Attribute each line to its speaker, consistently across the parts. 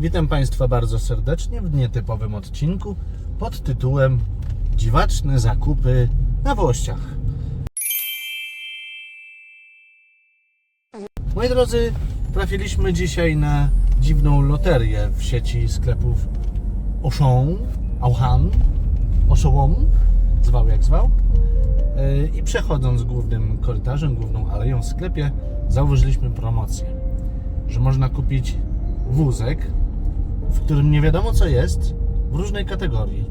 Speaker 1: Witam Państwa bardzo serdecznie w nietypowym odcinku pod tytułem Dziwaczne zakupy na Włościach. Moi drodzy, trafiliśmy dzisiaj na dziwną loterię w sieci sklepów Auchan, Auchan, Auchan, zwał jak zwał. Yy, I przechodząc głównym korytarzem, główną aleją w sklepie, zauważyliśmy promocję, że można kupić wózek, w którym nie wiadomo co jest, w różnej kategorii.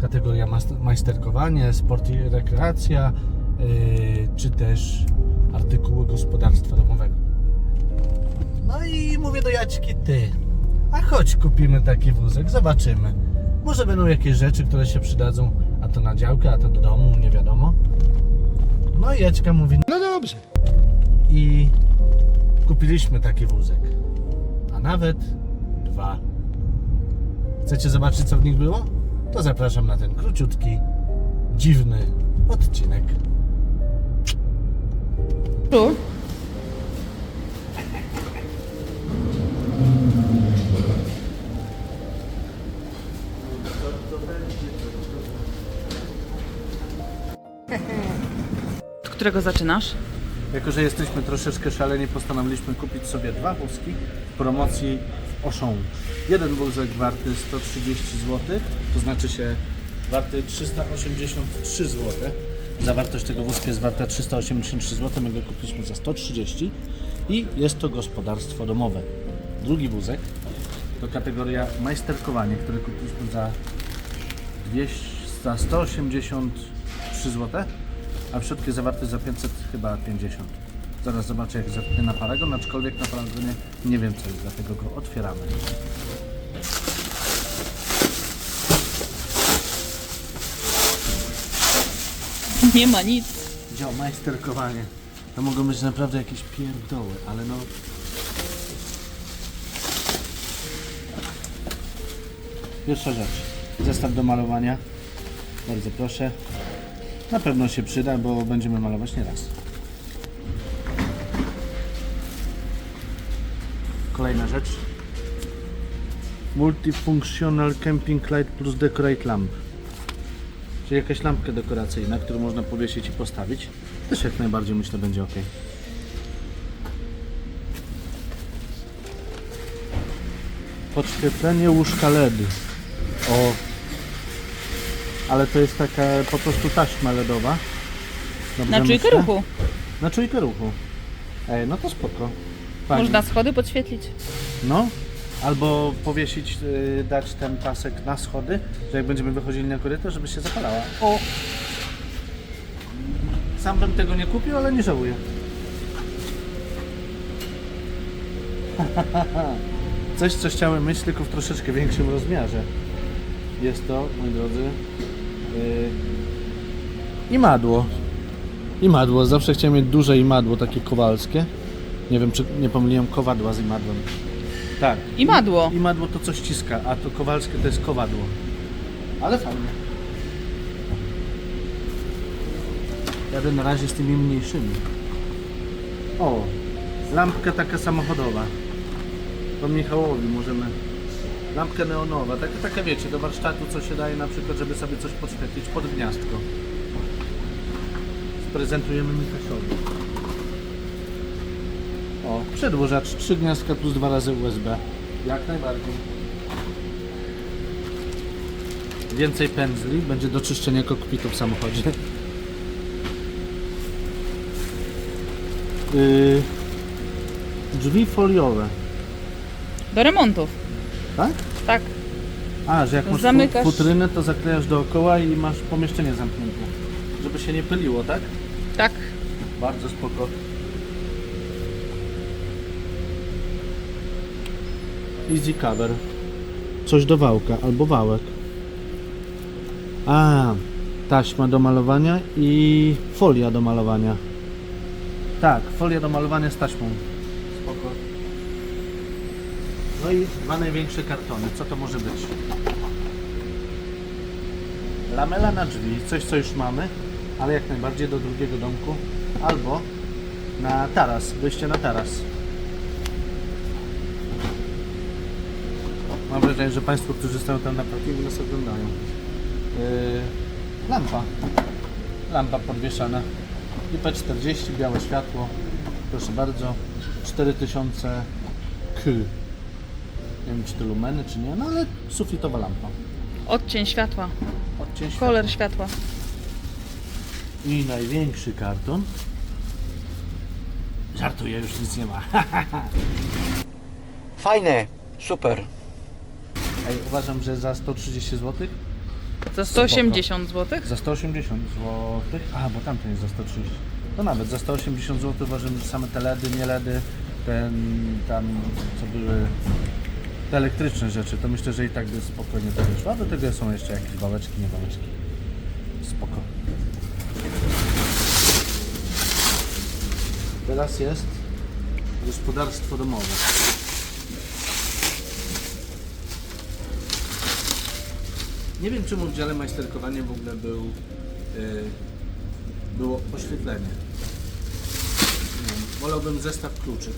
Speaker 1: Kategoria majsterkowanie, sport i rekreacja, yy, czy też artykuły gospodarstwa domowego. No i mówię do Jaćki, ty, a chodź kupimy taki wózek, zobaczymy. Może będą jakieś rzeczy, które się przydadzą, a to na działkę, a to do domu, nie wiadomo. No i Jaćka mówi,
Speaker 2: No dobrze.
Speaker 1: i kupiliśmy taki wózek. A nawet dwa. Chcecie zobaczyć, co w nich było? To zapraszam na ten króciutki, dziwny odcinek.
Speaker 3: Tu. Od którego zaczynasz?
Speaker 1: Jako, że jesteśmy troszeczkę szaleni, postanowiliśmy kupić sobie dwa wózki w promocji Auchan. Jeden wózek warty 130 zł, to znaczy się warty 383 zł. Zawartość tego wózka jest warta 383 zł, my go kupiliśmy za 130 i jest to gospodarstwo domowe. Drugi wózek to kategoria majsterkowanie, który kupiliśmy za 200, za 183 zł, a w środku zawarty za 500 chyba 50. Zaraz zobaczę jak zerknę na paragon, aczkolwiek na paragonie nie wiem co jest, dlatego go otwieramy.
Speaker 3: Nie ma nic.
Speaker 1: Dział majsterkowanie. To mogą być naprawdę jakieś pierdoły, ale no... Pierwsza rzecz. Zestaw do malowania. Bardzo proszę. Na pewno się przyda, bo będziemy malować nieraz. Kolejna rzecz. Multifunctional Camping Light plus Decorate Lamp. Czyli jakaś lampka dekoracyjna, którą można powiesić i postawić. Też jak najbardziej myślę będzie ok. Podświetlenie łóżka LED. O. Ale to jest taka po prostu taśma LEDowa. Dobrze
Speaker 3: Na czujkę
Speaker 1: myślę?
Speaker 3: ruchu.
Speaker 1: Na czujkę ruchu. Ej, no to spoko. Fajnie.
Speaker 3: Można schody podświetlić.
Speaker 1: No, albo powiesić, y, dać ten pasek na schody, że jak będziemy wychodzili na korytarz, żeby się zapalała. O! Sam bym tego nie kupił, ale nie żałuję. Coś, co chciałem mieć, tylko w troszeczkę większym rozmiarze. Jest to, moi drodzy, yy, imadło. Imadło. Zawsze chciałem mieć duże imadło, takie kowalskie. Nie wiem, czy nie pomyliłem kowadła z imadłem. Tak.
Speaker 3: I madło.
Speaker 1: I madło to coś ściska, a to kowalskie to jest kowadło. Ale fajnie. Jadę na razie z tymi mniejszymi. O, lampka taka samochodowa. To Michałowi możemy. Lampka neonowa, taka, taka wiecie, do warsztatu co się daje na przykład, żeby sobie coś podświetlić pod gniazdko. Sprezentujemy Michasiowi. O, przedłużacz, trzy gniazdka plus dwa razy USB. Jak najbardziej. Więcej pędzli, będzie do czyszczenia kokpitu w samochodzie. Yy, drzwi foliowe,
Speaker 3: Do remontów.
Speaker 1: tak?
Speaker 3: Tak.
Speaker 1: A, że jak masz
Speaker 3: Zamykasz-
Speaker 1: Zamykasz... futrynę, to zaklejasz dookoła i masz pomieszczenie zamknięte. Żeby się nie pyliło, tak?
Speaker 3: Tak.
Speaker 1: Bardzo spoko. Easy cover. Coś do wałka albo wałek. A, taśma do malowania i folia do malowania. Tak, folia do malowania z taśmą. Spoko. No i dwa największe kartony. Co to może być? Lamela na drzwi, coś co już mamy, ale jak najbardziej do drugiego domku. Albo na taras, wyjście na taras. Mam wrażenie, że Państwo, którzy stoją tam na parkingu, nas oglądają. Yy, lampa. Lampa podwieszana. IP40, białe światło. Proszę bardzo. 4000 K. Nie wiem, czy to lumeny, czy nie, no ale sufitowa lampa.
Speaker 3: Odcień światła.
Speaker 1: Odcień światła.
Speaker 3: Kolor światła.
Speaker 1: I największy karton. Żartuję, już nic nie ma.
Speaker 2: Fajne, super.
Speaker 1: Ej, uważam, że za 130 zł,
Speaker 3: Za 180 zł.
Speaker 1: za 180 zł, a bo tamten jest za 130. To nawet za 180 zł uważam, że same te LEDy, nie LEDy, ten tam co były te elektryczne rzeczy, to myślę, że i tak by spokojnie to wyszło. A do tego są jeszcze jakieś wałeczki, nie wałeczki. Spoko. Teraz jest gospodarstwo domowe. Nie wiem czemu w dziale majsterkowania w ogóle był, yy, było oświetlenie. Nie wolałbym zestaw kluczy.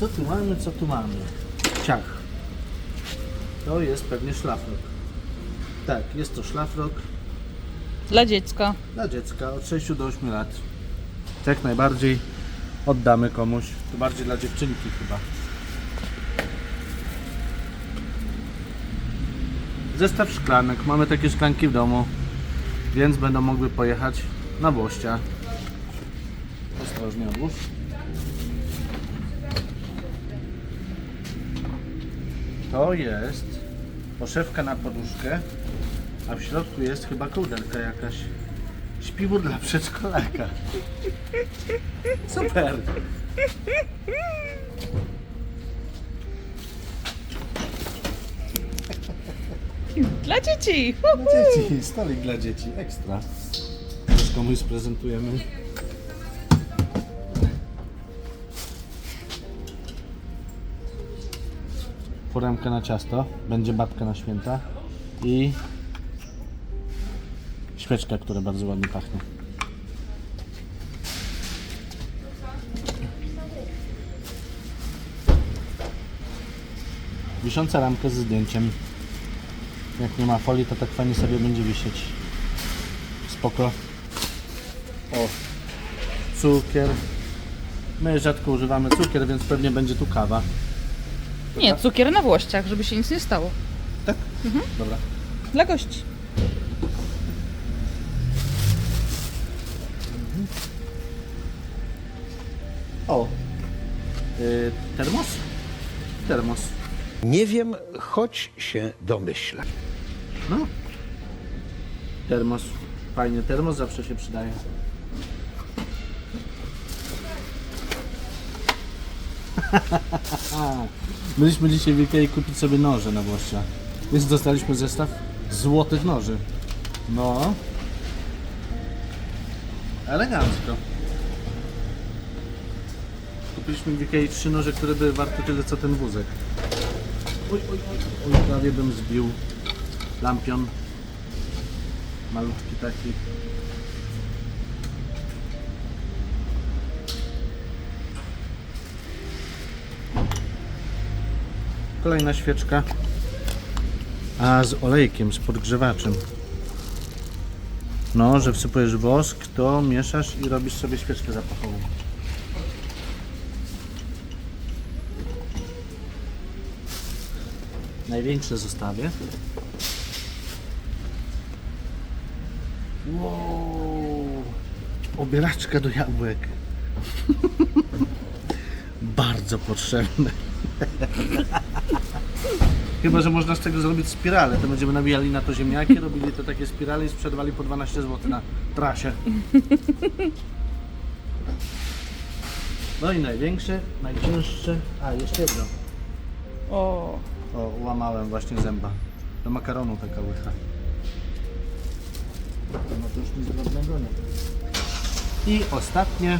Speaker 1: Co tu mamy, co tu mamy? Ciach. To jest pewnie szlafrok. Tak, jest to szlafrok
Speaker 3: Dla dziecka.
Speaker 1: dla dziecka od 6 do 8 lat. Jak najbardziej oddamy komuś. To bardziej dla dziewczynki chyba. Zestaw szklanek. Mamy takie szklanki w domu, więc będą mogły pojechać na Włościa. Ostrożnie odłóż. To jest poszewka na poduszkę, a w środku jest chyba kołderka jakaś. Śpiwór dla przedszkolaka. Super.
Speaker 3: Dla dzieci.
Speaker 1: Dla dzieci, stolik dla dzieci, ekstra. Już komuś sprezentujemy. Foremka na ciasto, będzie babka na święta i świeczka, która bardzo ładnie pachnie. Wisząca ramka ze zdjęciem. Jak nie ma folii, to tak fajnie sobie będzie wisieć. Spoko. O, cukier. My rzadko używamy cukier, więc pewnie będzie tu kawa.
Speaker 3: Nie, cukier na włościach, żeby się nic nie stało.
Speaker 1: Tak? Dobra.
Speaker 3: Dla gości.
Speaker 1: O, y, termos? Termos.
Speaker 2: Nie wiem, choć się domyślę.
Speaker 1: No. Termos. Fajnie, termos zawsze się przydaje. Byliśmy dzisiaj w Ikei kupić sobie noże na Włoszcza. Więc dostaliśmy zestaw złotych noży. No. Elegancko. Kupiliśmy w Ikei trzy noże, które były warte tyle co ten wózek. Oj, oj, oj, prawie bym zbił lampion. Malutki taki. Kolejna świeczka. A z olejkiem, z podgrzewaczem. No, że wsypujesz wosk, to mieszasz i robisz sobie świeczkę zapachową. Największe zostawię. Wow. Obieraczka do jabłek. Bardzo potrzebne. Chyba, że można z tego zrobić spirale. To będziemy nabijali na to ziemniaki, robili to takie spirale i sprzedawali po 12 zł na trasie. No i największe, najcięższe. A, jeszcze jedno.
Speaker 3: O,
Speaker 1: O, łamałem właśnie zęba. Do makaronu taka łycha. No to już nic drobnego nie. I ostatnie.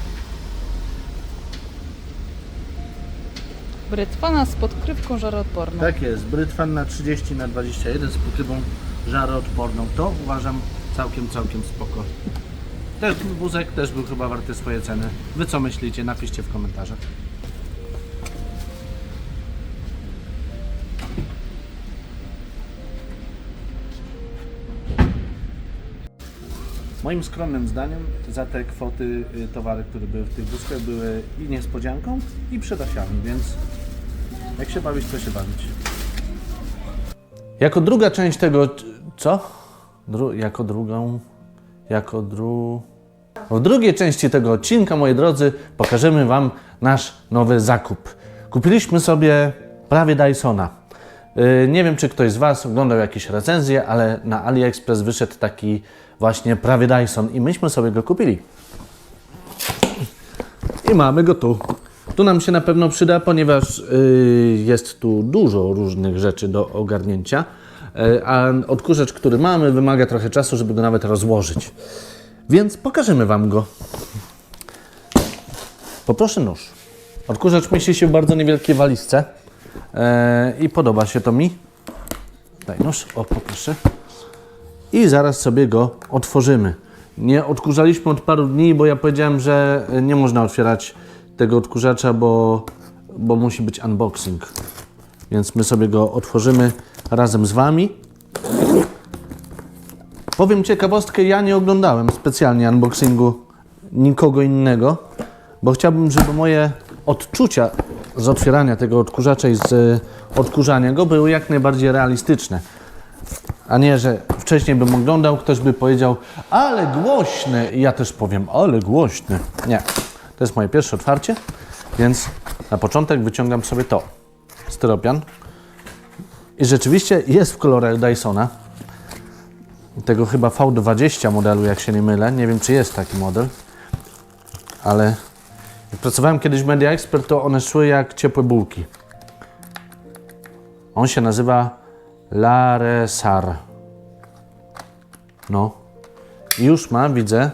Speaker 3: brytwana z podkrywką żaroodporną.
Speaker 1: Tak jest, Brytwan na 30 na 21 z pokrywą żaroodporną. To uważam całkiem, całkiem spoko. Ten wózek też był chyba warty swoje ceny. Wy co myślicie? Napiszcie w komentarzach. Moim skromnym zdaniem za te kwoty y, towary, które były w tych wózkach były i niespodzianką i przydasiami, więc jak się bawić, to się bawić. Jako druga część tego... Co? Dru, jako drugą... Jako dru... W drugiej części tego odcinka, moi drodzy, pokażemy Wam nasz nowy zakup. Kupiliśmy sobie prawie Dysona. Yy, Nie wiem, czy ktoś z Was oglądał jakieś recenzje, ale na AliExpress wyszedł taki właśnie prawie Dyson i myśmy sobie go kupili. I mamy go tu. Tu nam się na pewno przyda, ponieważ yy, jest tu dużo różnych rzeczy do ogarnięcia, yy, a odkurzacz, który mamy, wymaga trochę czasu, żeby go nawet rozłożyć. Więc pokażemy Wam go. Poproszę nóż. Odkurzacz mieści się w bardzo niewielkiej walizce i podoba się to mi. Daj nóż, o poproszę. I zaraz sobie go otworzymy. Nie odkurzaliśmy od paru dni, bo ja powiedziałem, że nie można otwierać tego odkurzacza, bo, bo musi być unboxing. Więc my sobie go otworzymy razem z Wami. Powiem ciekawostkę, ja nie oglądałem specjalnie unboxingu nikogo innego, bo chciałbym, żeby moje odczucia z otwierania tego odkurzacza i z e, odkurzania go były jak najbardziej realistyczne. A nie, że wcześniej bym oglądał, ktoś by powiedział, ale głośny, i ja też powiem, ale głośny. Nie, to jest moje pierwsze otwarcie, więc na początek wyciągam sobie to, styropian. I rzeczywiście jest w kolorach Dysona, tego chyba V20 modelu, jak się nie mylę. Nie wiem, czy jest taki model, ale pracowałem kiedyś w Media Expert, to one szły jak ciepłe bułki. On się nazywa Laresar. No. I już ma, widzę,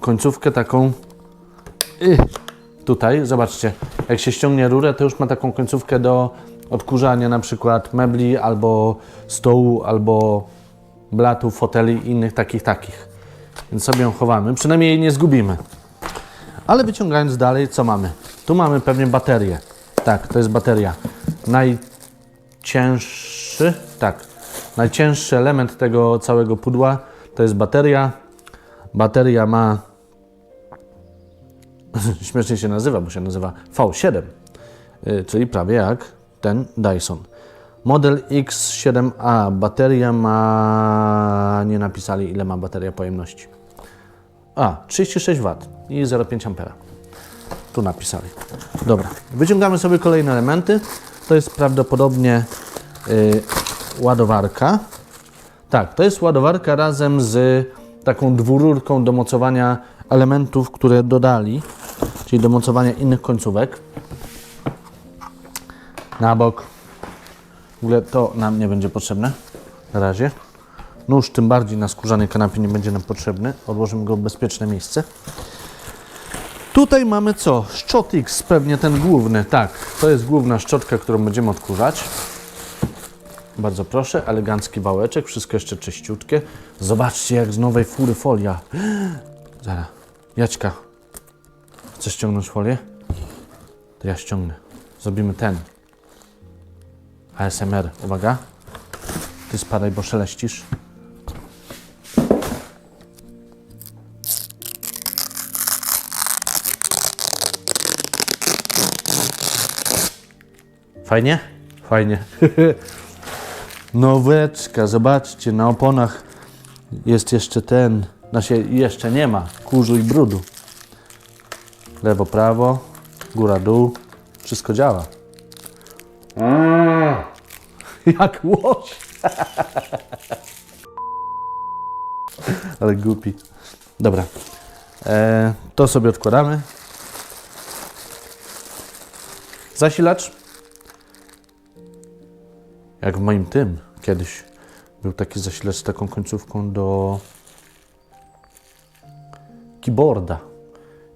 Speaker 1: końcówkę taką tutaj, zobaczcie, jak się ściągnie rurę, to już ma taką końcówkę do odkurzania na przykład mebli, albo stołu, albo blatu, foteli i innych takich, takich. Więc sobie ją chowamy, przynajmniej jej nie zgubimy. Ale wyciągając dalej, co mamy? Tu mamy pewnie baterię. Tak, to jest bateria. Najcięższy, tak, najcięższy element tego całego pudła to jest bateria. Bateria ma, śmiesznie się nazywa, bo się nazywa V7, y, czyli prawie jak ten Dyson. Model X7A. Bateria ma. Nie napisali, ile ma bateria pojemności. A, 36 W i 0,5 A. Tu napisali. Dobra, wyciągamy sobie kolejne elementy. To jest prawdopodobnie y, ładowarka. Tak, to jest ładowarka razem z taką dwururką do mocowania elementów, które dodali, czyli do mocowania innych końcówek. Na bok. W ogóle to nam nie będzie potrzebne na razie. Nóż tym bardziej na skórzanej kanapie nie będzie nam potrzebny. Odłożymy go w bezpieczne miejsce. Tutaj mamy co? Szczotix, pewnie ten główny. Tak, to jest główna szczotka, którą będziemy odkurzać. Bardzo proszę, elegancki wałeczek, wszystko jeszcze czyściutkie. Zobaczcie, jak z nowej fury folia. Zaraz, Jaćka, chcesz ściągnąć folię? To ja ściągnę. Zrobimy ten. ASMR, uwaga. Ty spadaj, bo szeleścisz. Fajnie? Fajnie. Noweczka, zobaczcie, na oponach jest jeszcze ten, znaczy jeszcze nie ma, kurzu i brudu. Lewo, prawo, góra, dół, wszystko działa. Jak łoś. Ale głupi. Dobra. E, to sobie odkładamy. Zasilacz. Jak w moim tym kiedyś był taki zasilacz z taką końcówką do keyboarda.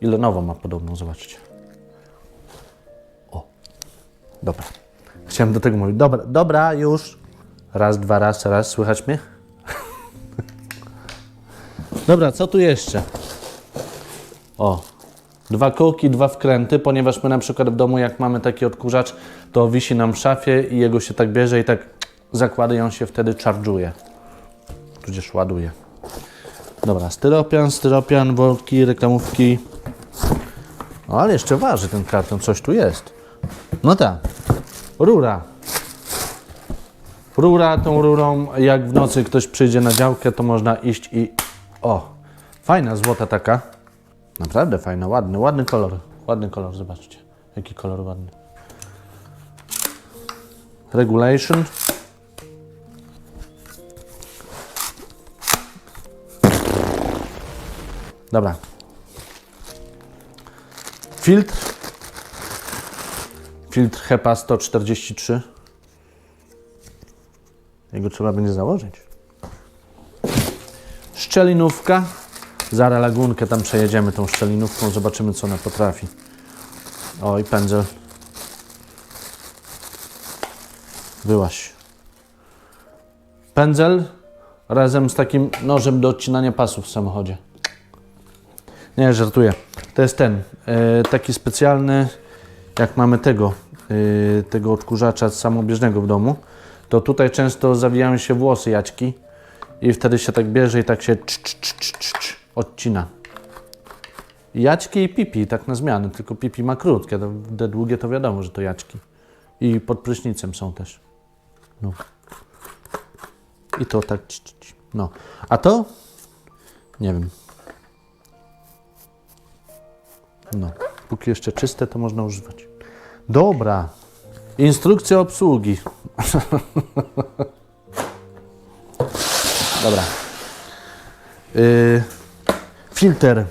Speaker 1: I Lenovo ma podobną, zobaczcie. O, dobra. Chciałem do tego mówić. Dobra, dobra, już. Raz, dwa, raz, raz. Słychać mnie? dobra, co tu jeszcze? O, dwa kołki, dwa wkręty, ponieważ my na przykład w domu, jak mamy taki odkurzacz, to wisi nam w szafie i jego się tak bierze i tak zakłada i on się wtedy charge'uje. Tudzież ładuje. Dobra, styropian, styropian, worki, reklamówki. No ale jeszcze waży ten karton, coś tu jest. No tak. Rura. Rura, tą rurą, jak w nocy ktoś przyjdzie na działkę, to można iść i... O, fajna, złota taka. Naprawdę fajna, ładny, ładny kolor. Ładny kolor, zobaczcie. Jaki kolor ładny. Regulation. Dobra. Filtr. Filtr HEPA 143. Jego trzeba będzie założyć. Szczelinówka. Zara lagunkę tam przejedziemy tą szczelinówką, zobaczymy co ona potrafi. O i pędzel. Wyłaś. Pędzel razem z takim nożem do odcinania pasów w samochodzie. Nie, żartuję. To jest ten, e, taki specjalny, jak mamy tego, e, tego odkurzacza samobieżnego w domu, to tutaj często zawijają się włosy jaćki i wtedy się tak bierze i tak się cz, cz, cz, odcina. Jaćki i pipi, tak na zmianę, tylko pipi ma krótkie, te długie to wiadomo, że to jaćki. I pod prysznicem są też. No. I to tak, no. A to? Nie wiem. No, póki jeszcze czyste, to można używać. Dobra. Instrukcja obsługi. Dobra. Yy, filtr.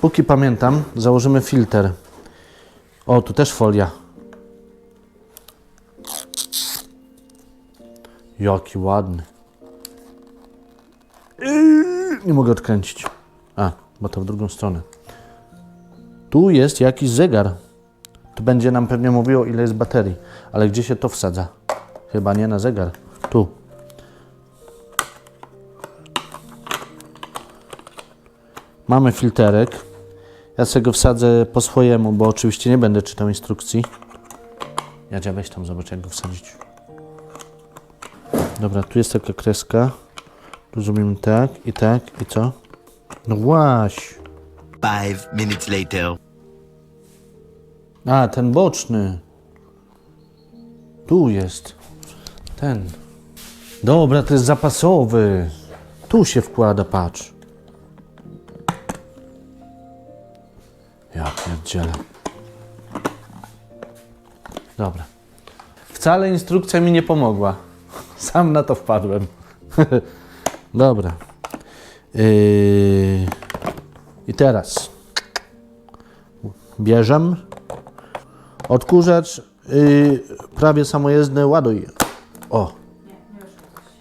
Speaker 1: Póki pamiętam, założymy filtr. O, tu też folia. Jaki ładny. Yy, nie mogę odkręcić. A, bo to w drugą stronę. Tu jest jakiś zegar. Tu będzie nam pewnie mówiło, ile jest baterii. Ale gdzie się to wsadza? Chyba nie na zegar. Mamy filterek. Ja sobie go wsadzę po swojemu, bo oczywiście nie będę czytał instrukcji. Jadzia, weź tam, zobacz jak go wsadzić. Dobra, tu jest taka kreska. Tu zrobimy tak i tak i co? No właśnie.
Speaker 4: Five minutes later.
Speaker 1: A, ten boczny. Tu jest. Ten. Dobra, to jest zapasowy. Tu się wkłada, patrz. Ja pierdzielę. Dobra. Wcale instrukcja mi nie pomogła. Sam na to wpadłem. Dobra. Yy... I teraz bierzem odkurzacz yy, prawie samojezdny ładuj. O.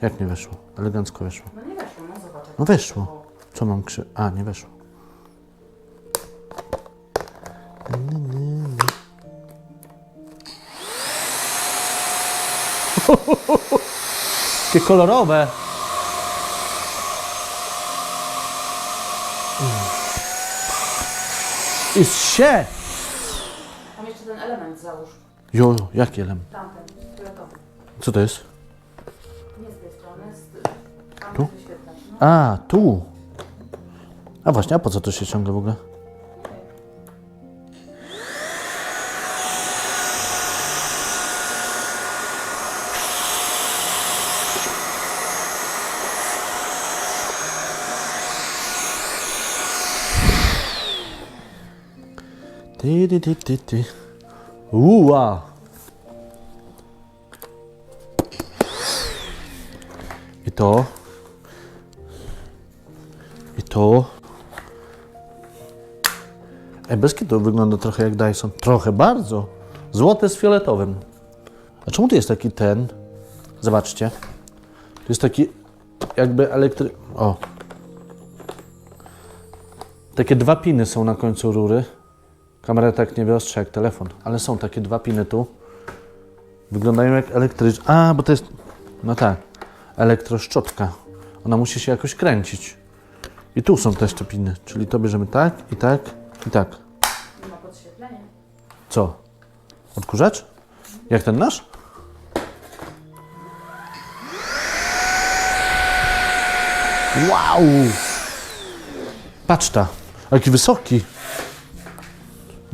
Speaker 1: Jak nie weszło? Elegancko weszło. No nie weszło, no zobacz. No weszło. Co mam krzy... A, nie weszło. Takie kolorowe. I się!
Speaker 3: Tam jeszcze ten element załóż.
Speaker 1: Jo, jaki element?
Speaker 3: Tamten, fioletowy.
Speaker 1: Co to jest?
Speaker 3: Nie z tej strony, z tam
Speaker 1: Tu?
Speaker 3: wyświetlać. No.
Speaker 1: A, tu. A właśnie, a po co to się ciągle w ogóle? Ty. Uła! I to. I to. Ej, bez to wygląda trochę jak Dyson. Trochę, bardzo. Złote z fioletowym. A czemu tu jest taki ten? Zobaczcie. Tu jest taki jakby elektry... O. Takie dwa piny są na końcu rury. Kamera tak nie wyostrza jak telefon, ale są takie dwa piny tu. Wyglądają jak elektryczne. A, bo to jest... No tak. Elektroszczotka. Ona musi się jakoś kręcić. I tu są też te piny, czyli to bierzemy tak, i tak, i tak.
Speaker 3: Ma podświetlenia.
Speaker 1: Co? Odkurzacz? Jak ten nasz? Wow! Patrz ta, jaki wysoki.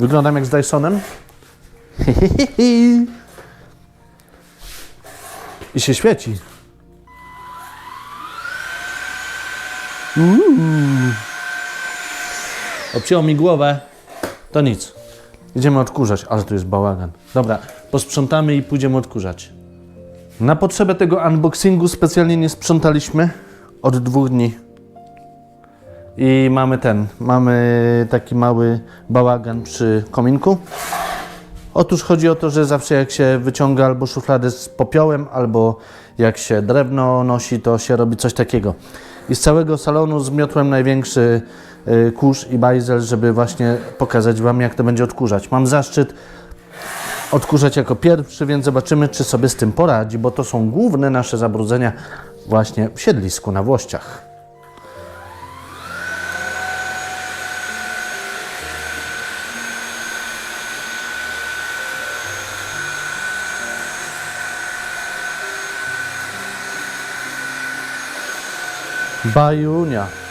Speaker 1: Wyglądam jak z Dysonem. I się świeci. Uuu. Obcięło mi głowę. To nic. Idziemy odkurzać, ale tu jest bałagan. Dobra, posprzątamy i pójdziemy odkurzać. Na potrzebę tego unboxingu specjalnie nie sprzątaliśmy od dwóch dni. I mamy ten, mamy taki mały bałagan przy kominku. Otóż chodzi o to, że zawsze jak się wyciąga albo szufladę z popiołem, albo jak się drewno nosi, to się robi coś takiego. I z całego salonu zmiotłem największy y, kurz i bajzel, żeby właśnie pokazać Wam, jak to będzie odkurzać. Mam zaszczyt odkurzać jako pierwszy, więc zobaczymy, czy sobie z tym poradzi, bo to są główne nasze zabrudzenia właśnie w siedlisku na Włościach. Bajunia.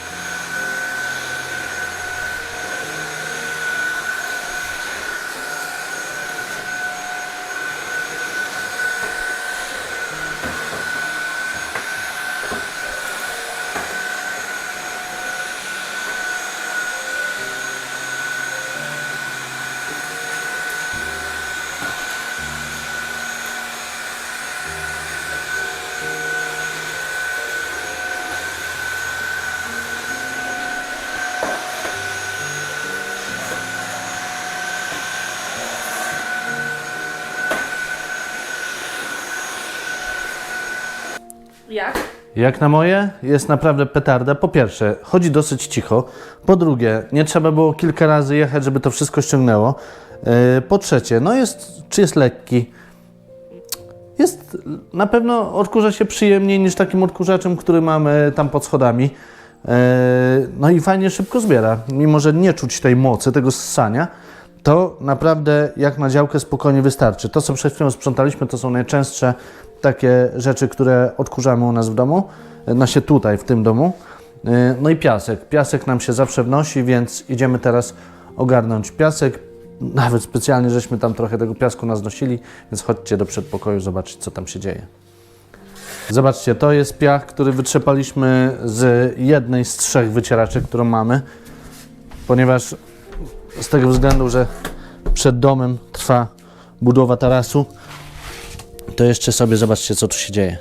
Speaker 3: Jak?
Speaker 1: Na moje, jest naprawdę petarda. Po pierwsze, chodzi dosyć cicho. Po drugie, nie trzeba było kilka razy jechać, żeby to wszystko ściągnęło. Yy, Po trzecie, no jest, czy jest lekki? Jest, na pewno odkurza się przyjemniej niż takim odkurzaczem, który mamy tam pod schodami. Yy, No i fajnie szybko zbiera. Mimo, że nie czuć tej mocy, tego ssania, to naprawdę jak na działkę spokojnie wystarczy. To, co przed chwilą sprzątaliśmy, to są najczęstsze takie rzeczy, które odkurzamy u nas w domu, znaczy tutaj, w tym domu. Yy, No i piasek. Piasek nam się zawsze wnosi, więc idziemy teraz ogarnąć piasek. Nawet specjalnie żeśmy tam trochę tego piasku naznosili, więc chodźcie do przedpokoju zobaczyć, co tam się dzieje. Zobaczcie, to jest piach, który wytrzepaliśmy z jednej z trzech wycieraczek, którą mamy, ponieważ z tego względu, że przed domem trwa budowa tarasu, to jeszcze sobie zobaczcie, co tu się dzieje.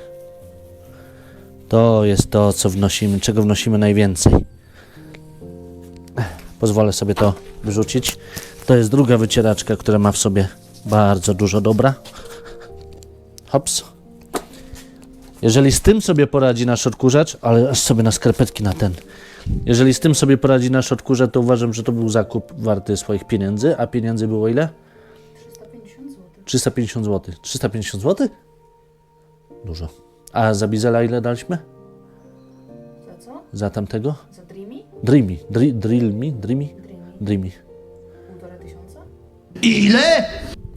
Speaker 1: To jest to, co wnosimy, czego wnosimy najwięcej. Pozwolę sobie to wyrzucić. To jest druga wycieraczka, która ma w sobie bardzo dużo dobra. Hops. Jeżeli z tym sobie poradzi nasz odkurzacz, ale aż sobie na skarpetki na ten. Jeżeli z tym sobie poradzi nasz odkurzacz, to uważam, że to był zakup warty swoich pieniędzy. A pieniędzy było ile? 350 zł. 350 zł? Dużo. A za Bizela ile daliśmy?
Speaker 5: Za co?
Speaker 1: Za tamtego?
Speaker 5: Za Dreamy?
Speaker 1: Dreamy. Dri, drill me? Dreamy?
Speaker 5: Dreamy.
Speaker 1: Dreamy.
Speaker 5: Półtora tysiąca?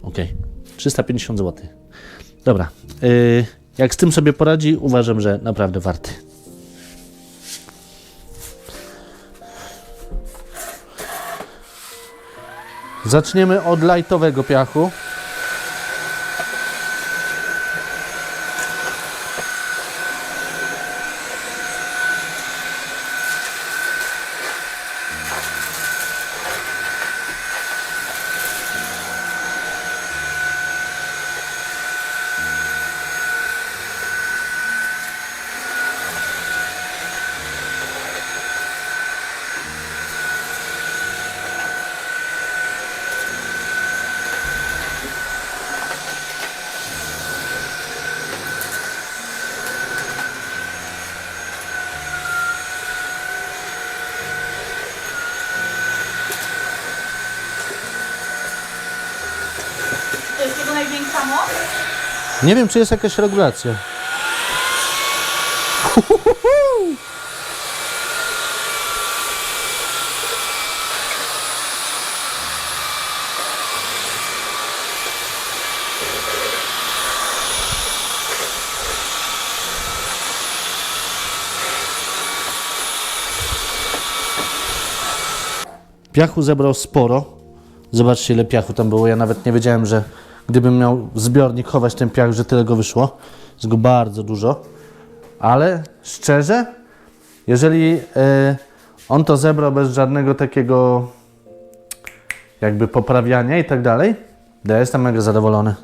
Speaker 1: Okej. 350 zł. Dobra. Yy, jak z tym sobie poradzi, uważam, że naprawdę warty. Zaczniemy od lightowego piachu.
Speaker 3: największa moc?
Speaker 1: Nie wiem, czy jest jakaś regulacja. Piachu zebrał sporo. Zobaczcie ile piachu tam było. Ja nawet nie wiedziałem, że gdybym miał zbiornik chować ten piach, że tyle go wyszło. Jest go bardzo dużo. Ale szczerze, jeżeli e, on to zebrał bez żadnego takiego jakby poprawiania i tak dalej, to ja jestem mega zadowolony.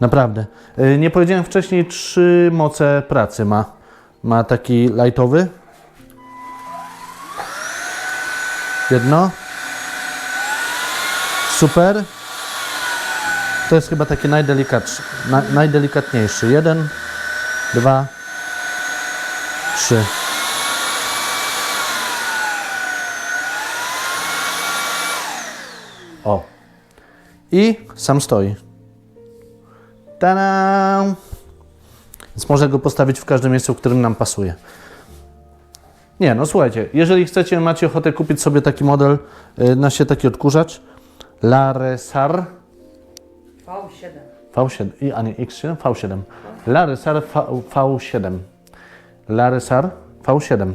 Speaker 1: Naprawdę. E, nie powiedziałem wcześniej, trzy moce pracy ma. Ma taki lightowy. Jedno. Super. To jest chyba taki najdelikatszy, na, najdelikatniejszy. Jeden, dwa, trzy. O. I sam stoi. Tada! Więc może go postawić w każdym miejscu, w którym nam pasuje. Nie, no słuchajcie, jeżeli chcecie, macie ochotę kupić sobie taki model, yy, na się taki odkurzacz, Laresar
Speaker 5: V7.
Speaker 1: V7, i- a nie X7, V7. Laresar V, V7. Laresar V7.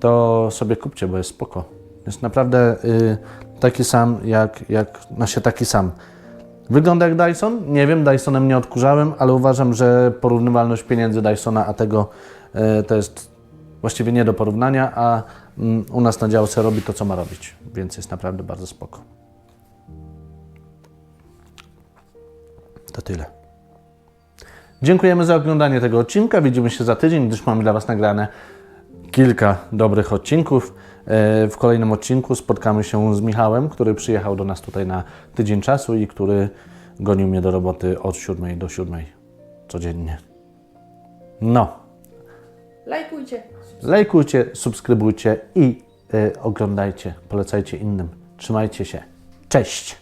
Speaker 1: To sobie kupcie, bo jest spoko. Jest naprawdę y, taki sam, jak, jak na się taki sam. Wygląda jak Dyson? Nie wiem, Dysonem nie odkurzałem, ale uważam, że porównywalność pieniędzy Dysona, a tego y, to jest właściwie nie do porównania, a mm, u nas na działce robi to, co ma robić, więc jest naprawdę bardzo spoko. To tyle. Dziękujemy za oglądanie tego odcinka. Widzimy się za tydzień, gdyż mamy dla Was nagrane kilka dobrych odcinków. E, W kolejnym odcinku spotkamy się z Michałem, który przyjechał do nas tutaj na tydzień czasu i który gonił mnie do roboty od 7 do 7 codziennie. No,
Speaker 5: Lajkujcie.
Speaker 1: lajkujcie, subskrybujcie i e, oglądajcie, polecajcie innym. Trzymajcie się. Cześć!